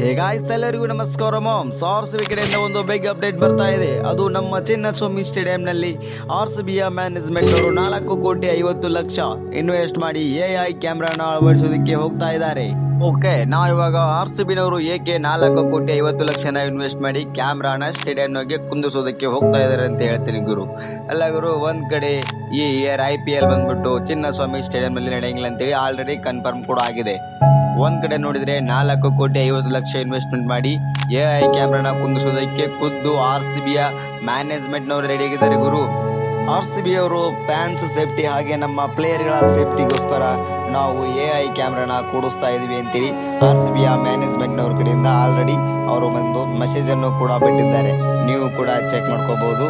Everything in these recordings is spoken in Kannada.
ಹೇಗಾಯ್ಸ್ ಎಲ್ಲರಿಗೂ ನಮಸ್ಕಾರ ಮಾಮ್. ಸಾರ್ಸ್ ಕಡೆಯಿಂದ ಒಂದು ಬಿಗ್ ಅಪ್ಡೇಟ್ ಬರ್ತಾ ಇದೆ. ಅದು ನಮ್ಮ ಚಿನ್ನಸ್ವಾಮಿ ಸ್ಟೇಡಿಯಂನಲ್ಲಿ ಆರ್ ಸಿ ಬಿಯ ಮ್ಯಾನೇಜ್ಮೆಂಟ್ ಅವರು ನಾಲ್ಕು ಕೋಟಿ ಐವತ್ತು ಲಕ್ಷ ಇನ್ವೆಸ್ಟ್ ಮಾಡಿ ಎ ಐ ಕ್ಯಾಮ್ರಾನ ಅಳವಡಿಸೋದಕ್ಕೆ ಹೋಗ್ತಾ ಇದ್ದಾರೆ. ಓಕೆ ನಾವು ಇವಾಗ ಆರ್ ಸಿ ಬಿನವರು ಏಕೆ ನಾಲ್ಕು ಕೋಟಿ ಐವತ್ತು ಲಕ್ಷನ ಇನ್ವೆಸ್ಟ್ ಮಾಡಿ ಕ್ಯಾಮ್ರಾನ ಸ್ಟೇಡಿಯಂಗೆ ಕುಂದಿಸೋದಕ್ಕೆ ಹೋಗ್ತಾ ಇದ್ದಾರೆ ಅಂತ ಹೇಳ್ತೀನಿ ಗುರು. ಅಲ್ಲ ಗುರು, ಒಂದ್ ಕಡೆ ಈ ಇಯರ್ ಐ ಪಿ ಎಲ್ ಬಂದ್ಬಿಟ್ಟು ಚಿನ್ನಸ್ವಾಮಿ ಸ್ಟೇಡಿಯಂನಲ್ಲಿ ನಡೆಯಂಗಿಲ್ಲ ಅಂತೇಳಿ ಆಲ್ರೆಡಿ ಕನ್ಫರ್ಮ್ ಕೂಡ ಆಗಿದೆ. ಒಂದ್ ಕಡೆ ನೋಡಿದ್ರೆ ನಾಲ್ಕು ಕೋಟಿ ಐವತ್ತು ಲಕ್ಷ ಇನ್ವೆಸ್ಟ್ಮೆಂಟ್ ಮಾಡಿ ಎ ಐ ಕ್ಯಾಮ್ರಾನ ಕುಂದಿಸೋದಕ್ಕೆ ಖುದ್ದು ಆರ್ ಸಿ ಮ್ಯಾನೇಜ್ಮೆಂಟ್ ನವರು ರೆಡಿ ಆಗಿದ್ದಾರೆ ಗುರು. ಆರ್ ಸಿ ಬಿ ಅವರು ಫ್ಯಾನ್ಸ್ ಸೇಫ್ಟಿ ಹಾಗೆ ನಮ್ಮ ಪ್ಲೇಯರ್ಗಳ ಸೇಫ್ಟಿಗೋಸ್ಕರ ನಾವು ಎ ಐ ಕ್ಯಾಮ್ರಾನ ಕೂಡಿಸ್ತಾ ಇದೀವಿ ಅಂತೇಳಿ ಆರ್ ಸಿ ಮ್ಯಾನೇಜ್ಮೆಂಟ್ ಮ್ಯಾನೇಜ್ಮೆಂಟ್ನವ್ರ ಕಡೆಯಿಂದ ಆಲ್ರೆಡಿ ಅವರು ಒಂದು ಮೆಸೇಜ್ ಅನ್ನು ಕೂಡ ಬಿಟ್ಟಿದ್ದಾರೆ. ನೀವು ಕೂಡ ಚೆಕ್ ಮಾಡ್ಕೋಬಹುದು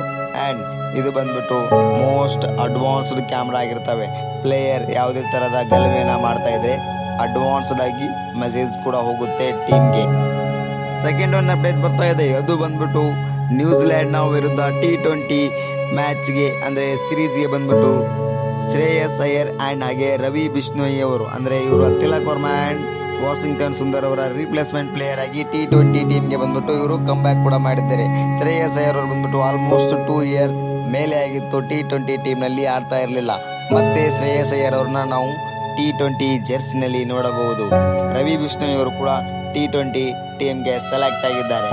ಅಂಡ್ ಇದು ಬಂದ್ಬಿಟ್ಟು ಮೋಸ್ಟ್ ಅಡ್ವಾನ್ಸ್ಡ್ ಕ್ಯಾಮ್ರಾ ಆಗಿರ್ತವೆ. ಪ್ಲೇಯರ್ ಯಾವುದೇ ತರಹದ ಗಲಭೆನ ಮಾಡ್ತಾ ಇದ್ರೆ ಅಡ್ವಾನ್ಸ್ಡ್ ಆಗಿ ಮೆಸೇಜ್ ಕೂಡ ಹೋಗುತ್ತೆ ಟೀಮ್ಗೆ ಸೆಕೆಂಡ್ ಒನ್ ಅಪ್ಡೇಟ್ ಬರ್ತಾ ಇದೆ. ಅದು ಬಂದ್ಬಿಟ್ಟು ನ್ಯೂಜಿಲ್ಯಾಂಡ್ನ ವಿರುದ್ಧ ಟಿ ಟ್ವೆಂಟಿ ಮ್ಯಾಚ್ಗೆ ಅಂದರೆ ಸಿರೀಸ್ಗೆ ಬಂದ್ಬಿಟ್ಟು ಶ್ರೇಯಸ್ ಅಯ್ಯರ್ ಆ್ಯಂಡ್ ಹಾಗೆ ರವಿ ಬಿಷ್ಣೋಯಿ ಅವರು, ಅಂದರೆ ಇವರು ತಿಲಕ್ ವರ್ಮಾ ಆ್ಯಂಡ್ ವಾಷಿಂಗ್ಟನ್ ಸುಂದರ್ ಅವರ ರಿಪ್ಲೇಸ್ಮೆಂಟ್ ಪ್ಲೇಯರ್ ಆಗಿ ಟಿ ಟ್ವೆಂಟಿ ಟೀಮ್ಗೆ ಬಂದ್ಬಿಟ್ಟು ಇವರು ಕಮ್ ಬ್ಯಾಕ್ ಕೂಡ ಮಾಡಿದ್ದಾರೆ. ಶ್ರೇಯಸ್ ಅಯ್ಯರ್ ಅವರು ಬಂದ್ಬಿಟ್ಟು ಆಲ್ಮೋಸ್ಟ್ ಟೂ ಇಯರ್ ಮೇಲೆ ಆಗಿತ್ತು ಟಿ ಟ್ವೆಂಟಿ ಟೀಮ್ನಲ್ಲಿ ಆಡ್ತಾ ಇರಲಿಲ್ಲ. ಮತ್ತೆ ಶ್ರೇಯಸ್ ಅಯ್ಯರ್ ಅವ್ರನ್ನ ನಾವು ಟಿ ಟ್ವೆಂಟಿ ಜೆರ್ಸಿನಲ್ಲಿ ನೋಡಬಹುದು. ರವಿ ಬಿಷ್ಣೋಯಿ ಅವರು ಕೂಡ ಟಿ ಟ್ವೆಂಟಿ ಟೀಮ್ಗೆ ಸೆಲೆಕ್ಟ್ ಆಗಿದ್ದಾರೆ.